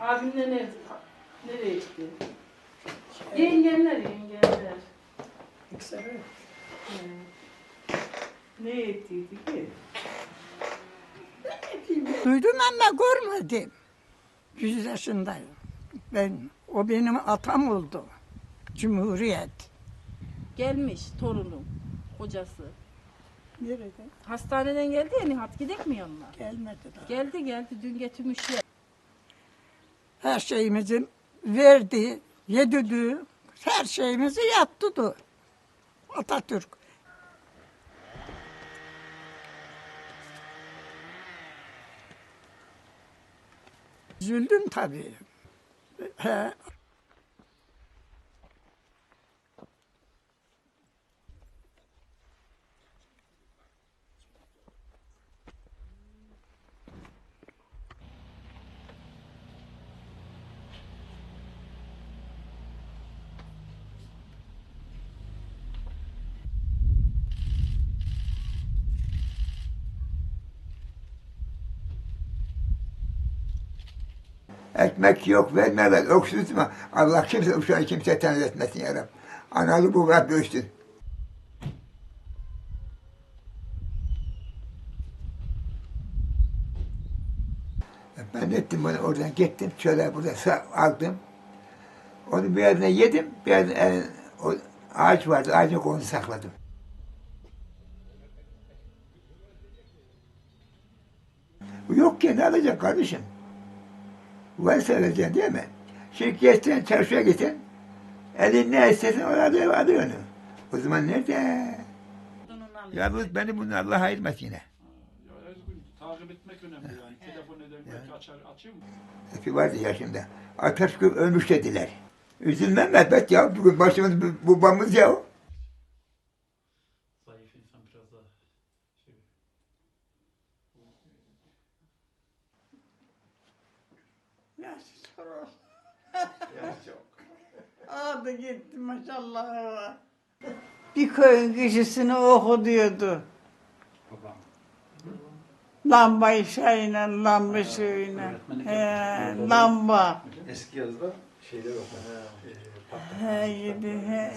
Abimle nerede? Nereye gitti? Yengenler, yengenler. Yüksel. He. Ne ettiydi ki? Duydum ama görmedim. Yüz yaşındayım. Ben, o benim atam oldu. Cumhuriyet. Gelmiş torunum, kocası. Nerede? Hastaneden geldi ya Nihat gidek mi yanına? Gelmedi daha. Geldi geldi dün getirmişler. Her şeyimizi verdi, yedirdi. Her şeyimizi yaptı. Atatürk. Üzüldüm tabii. He, Ekmek yok vermezler. Öksüz mü? Allah kimse uşağı kimse tanrı etmesin ya. Analı bu Rabbi ölçsün. Ben ettim bunu oradan gittim şöyle burada aldım. Onu bir yerine yedim. Bir yerine, o ağaç vardı. Ağacın kolunu sakladım. Yok ki ne alacaksın kardeşim? Varsa alacaksın değil mi? Şimdi geçsen çarşıya gitsen elin ne istersen orada alıyor onu. O zaman nerede? Yalnız beni bunun Allah ayırmasın yine. Takip etmek önemli yani. Telefon eder belki açar, açayım mı? Hepsi vardı yaşında. Atatürk ölmüş dediler. Üzülmem Mehmet ya. Bugün başımız babamız ya. Adı gitti maşallah. Bir köyün kişisini oku diyordu. Babam. Lamba ışığıyla, lamba ışığıyla. He, lamba. Eski yazıda şeyler yok. Ee, He, gidi, he.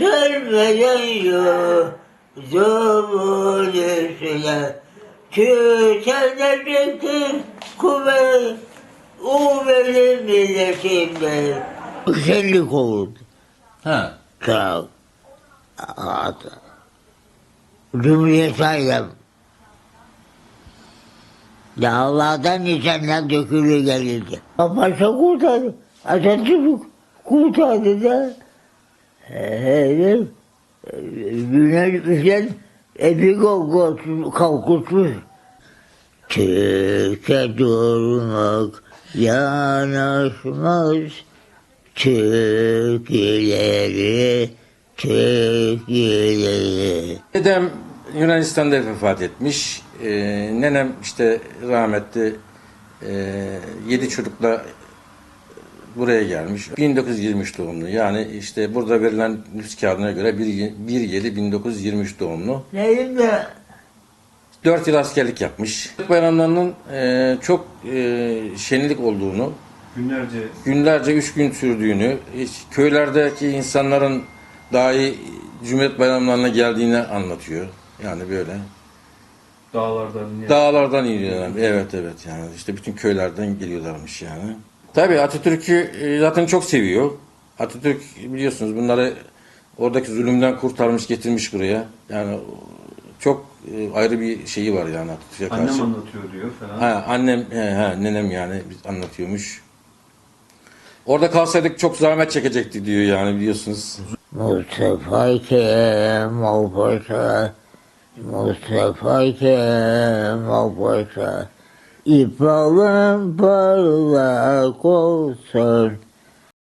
Sürmeden Zorun üstüne Küçülecektir kuvvet O benim milletimde Güzellik oldu Ha. Ol Hatta Cumhuriyet ailem Dağlardan insanlar dökülü gelirdi. Paşa kurtardı. Atatürk kurtardı da. Evet. Güneş bizden epi kalkutmuş. Türk'e durmak yanaşmaz. Türk ileri, Türk. Dedem Yunanistan'da vefat etmiş. Ee, nenem işte rahmetli e, yedi çocukla buraya gelmiş. 1923 doğumlu. Yani işte burada verilen nüfus kağıdına göre 1-7-1923 doğumlu. Neyim de 4 yıl askerlik yapmış. Bayramlarının e, çok e, şenlik olduğunu, Günlerce günlerce üç gün sürdüğünü, hiç köylerdeki insanların dahi Cumhuriyet bayramlarına geldiğini anlatıyor. Yani böyle. dağlardan niye? Dağlardan iniyorlar. Evet evet yani işte bütün köylerden geliyorlarmış yani. Tabii Atatürk'ü e, zaten çok seviyor. Atatürk biliyorsunuz bunları oradaki zulümden kurtarmış getirmiş buraya. Yani çok e, ayrı bir şeyi var yani Atatürk'e karşı. Annem anlatıyor diyor falan. Ha, annem, he, he, nenem yani biz anlatıyormuş. Orada kalsaydık çok zahmet çekecekti diyor yani biliyorsunuz. Mustafa Kemal Paşa Mustafa Paşa İpalın parlak olsun